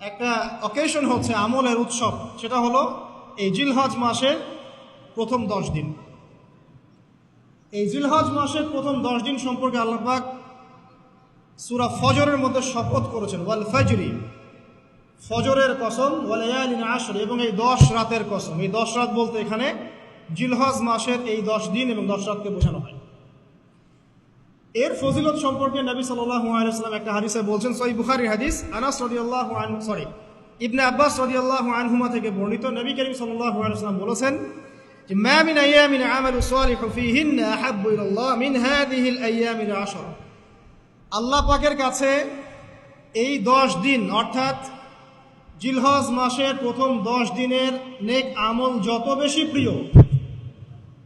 একটা অকেশন হচ্ছে আমলের উৎসব, সেটা হলো এই জিলহজ মাসের প্রথম দশ দিন। এই জিলহজ মাসের প্রথম দশ দিন সম্পর্কে আল্লাহবাক সুরা ফজরের মধ্যে শপথ করেছেন, ওয়াল ফজরি, ফজরের কসম ওয়ালায়ালিন আসর এবং এই দশ রাতের কসম। এই দশ রাত বলতে এখানে জিলহজ মাসের এই দশ দিন এবং দশ রাতকে বোঝানো হয়। এর ফজিলত সম্পর্কে নবী সাল্লাল্লাহু আলাইহি ওয়াসাল্লাম একটা হাদিসে বলছেন সহি বুখারীর হাদিস আনাস রাদিয়াল্লাহু আনহু সরি ইবনে আব্বাস রাদিয়াল্লাহু আনহুমা থেকে বর্ণিত নবী করিম সাল্লাল্লাহু আলাইহি ওয়াসাল্লাম বলেছেন যে, মা মিন আইয়ামিন আমালু সালিহু ফীহিন্না আহাব্বু ইলাল্লাহ মিন হাযিহিল আইয়ামিল আশর আল্লাহ পাকের কাছে এই দশ দিন, অর্থাৎ জিলহজ মাসের প্রথম দশ দিনের নেক আমল যত বেশি প্রিয়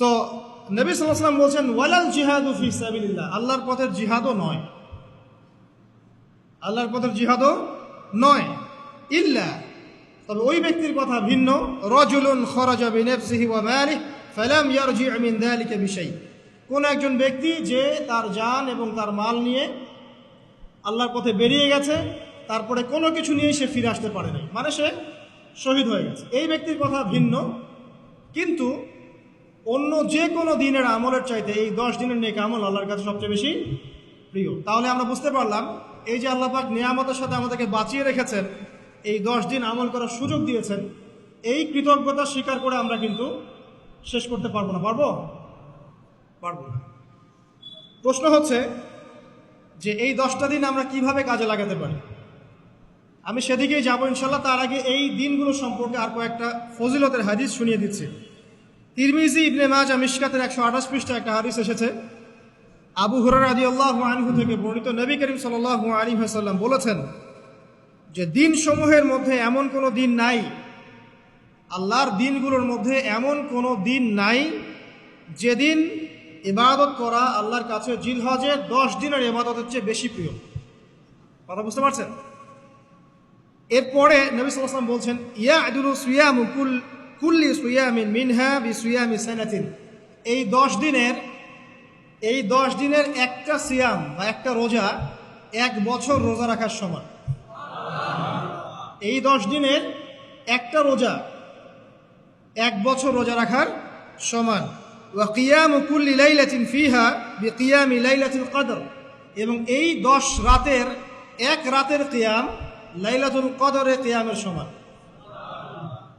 তো নবী সাল্লাম বলছেন, ওয়ালাল জিহাদু ফি সাবিলিল্লাহ। আল্লাহর পথের জিহাদও নয়। আল্লাহর পথের জিহাদও নয়। ইল্লা, তবে ওই ব্যক্তির কথা ভিন্ন। রজুলুন খরাজা বিনাফসিহি ওয়া কোন একজন ব্যক্তি যে তার জান এবং তার মাল নিয়ে আল্লাহর পথে বেরিয়ে গেছে, তারপরে কোনো কিছু নিয়ে সে ফিরে আসতে পারে নাই। মানে সে শহীদ হয়ে গেছে। এই ব্যক্তির কথা ভিন্ন। কিন্তু অন্য যে কোনো দিনের আমলের চাইতে এই দশ দিনের নেক আমল আল্লাহর কাছে সবচেয়ে বেশি প্রিয়। তাহলে আমরা বুঝতে পারলাম, এই যে আল্লাহ পাক নিয়ামতের সাথে আমাদেরকে বাঁচিয়ে রেখেছেন, এই দশ দিন আমল করার সুযোগ দিয়েছেন, এই কৃতজ্ঞতা স্বীকার করে আমরা কিন্তু শেষ করতে পারব না। পারব? পারব না। প্রশ্ন হচ্ছে যে এই দশটা দিন আমরা কীভাবে কাজে লাগাতে পারি? আমি সেদিকেই যাব ইনশাল্লাহ, তার আগে এই দিনগুলো সম্পর্কে আর কয়েকটা ফজিলতের হাদিস শুনিয়ে দিচ্ছি। তিরমিজি ইবনে মাজা মিশকাতের একশো আঠাশ পৃষ্ঠা একটা হাদিস এসেছে। আবু হুরার আদি আল্লাহ আনহু থেকে বর্ণিত নবী করিম সাল্লাহ আলী হাসাল্লাম বলেছেন যে দিন সমূহের মধ্যে এমন কোনো দিন নাই, আল্লাহর দিনগুলোর মধ্যে এমন কোনো দিন নাই যেদিন ইবাদত করা আল্লাহর কাছে জিলহজের দশ দিনের ইবাদতের চেয়ে বেশি প্রিয়। কথা বুঝতে পারছেন? এরপরে নবী সাল্লাম বলছেন ইয়া আদুলু সুয়ামু কুল কুল্লি সুয়ামিন মিনহা বি সুয়ামি সানাতিন। এই দশ দিনের, এই দশ দিনের একটা সিয়াম বা একটা রোজা এক বছর রোজা রাখার সমান। এই দশ দিনের একটা রোজা এক বছর রোজা রাখার সমান। ওয়া কিয়াম কুল্লি লাইলাতিন ফিহা বি কিয়ামি লাইলাতুল কদর। এবং এই দশ রাতের, এক রাতের কিয়াম লাইলাতুল কদরের কিয়ামের সমান।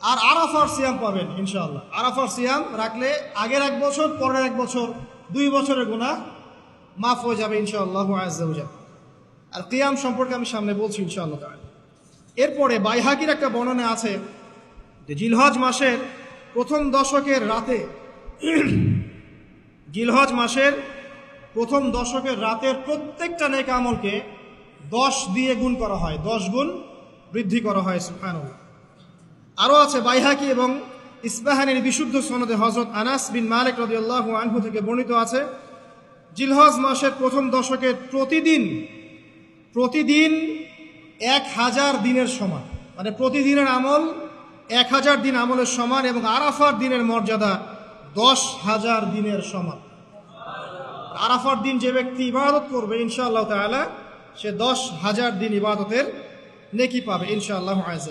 আর আরাফার সিয়াম পাবেন, ইনশাআল্লাহ। আরাফার সিয়াম রাখলে আগের এক বছর, পরের এক বছর, দুই বছরের গুণা মাফ হয়ে যাবে, ইনশাআল্লাহ আজ্জাউজা আর কিয়াম সম্পর্কে আমি সামনে বলছি, ইনশাআল্লাহ। এরপরে বাইহাকির একটা বর্ণনা আছে যে জিলহজ মাসের প্রথম দশকের রাতে, জিলহজ মাসের প্রথম দশকের রাতের প্রত্যেকটা নেক আমলকে দশ দিয়ে গুণ করা হয়, দশ গুণ বৃদ্ধি করা হয় সুফানুল্লাহ আরও আছে বাইহাকি এবং ইসবাহানের বিশুদ্ধ সনদে হজরত আনাস বিন মালিক রদিয়াল্লাহু আনহু থেকে বর্ণিত আছে, জিলহজ মাসের প্রথম দশকের প্রতিদিন প্রতিদিন এক হাজার দিনের সমান মানে প্রতিদিনের আমল এক হাজার দিন আমলের সমান এবং আরাফার দিনের মর্যাদা দশ হাজার দিনের সমান। আরাফার দিন যে ব্যক্তি ইবাদত করবে, ইনশাআল্লাহ তাআলা সে দশ হাজার দিন ইবাদতের নেকি পাবে, ইনশাআল্লাহ আজ